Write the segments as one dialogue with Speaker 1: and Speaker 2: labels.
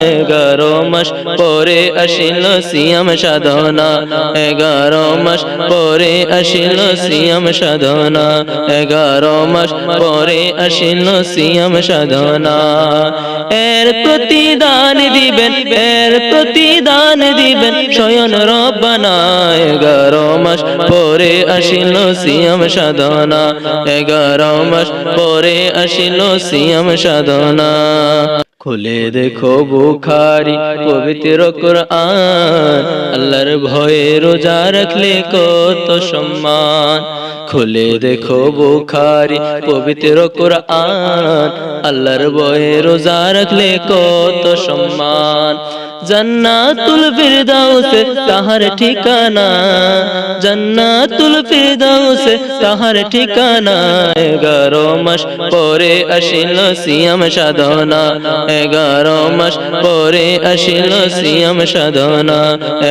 Speaker 1: এগারো মাস পরে আসিল সিয়াম সাধনা। এগারো মাস পরে আসিল সিয়াম সাধনা। এগারো মাস পরে আসিল সিয়াম সাধনা। এর প্রতিদান দিবেন, এর প্রতিদান দিবেন স্বয়ন রব্বানা। এগারো মাস পরে আসিল সিয়াম সাধনা। এগারো মাস পরে আসিল সিয়াম সাধনা। খুলে দেখো বুখারি পবিত্র কোরআন। আল্লাহর ভয়ে রোজা রাখলে কত সম্মান। খুলে দেখো বুখারি পবিত্র কোরআন। আল্লাহর ভয়ে রোজা রাখলে কত সম্মান। জান্নাতুল ফিরদাউসে তাহার ঠিকানা, জান্নাতুল ফিরদাউসে তাহার ঠিকানা। এগারো মাস পরে আসিল সিয়াম সাধনা, এগারো মাস পরে আসিল সিয়াম সাধনা,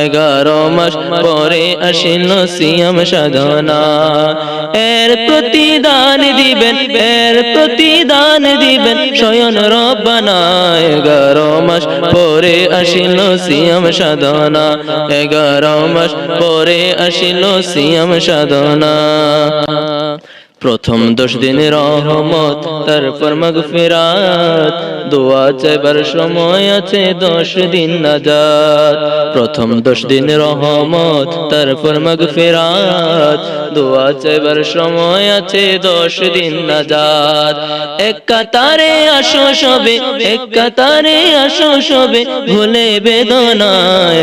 Speaker 1: এগারো মাস পরে আসিল সিয়াম সাধনা। এর প্রতিদান দিবেন, এর প্রতিদান দিবেন শয়ন রব্বানা এগারো মাস পরে আসিল সিয়াম সাধনা এগারো মাস পরে আসিল সিয়াম সাধনা। প্রথম দশ দিন রহমত, তারপর মাগফিরাত। দোয়া চাইবার সময় আছে দশ দিন নাজাত। প্রথম দশ দিন রহমত, তারপর মাগফিরাত। দোয়া চাইবার সময় আছে দশ দিন নাজাত। এক কাতারে আসো সবে, এক কাতারে আসো সবে, ভুলে বেদনা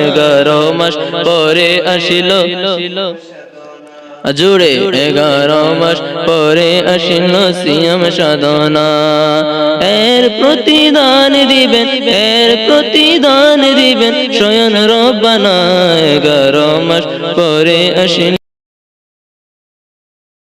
Speaker 1: এগারো মাস পরে আসিল। জুড়ে এগারো মাস পরে আসিল সিয়াম সাধনা। এর প্রতিদান দিবেন এর প্রতিদান দিবেন শয়ন রব্বানা। এগারো মাস পরে আসিল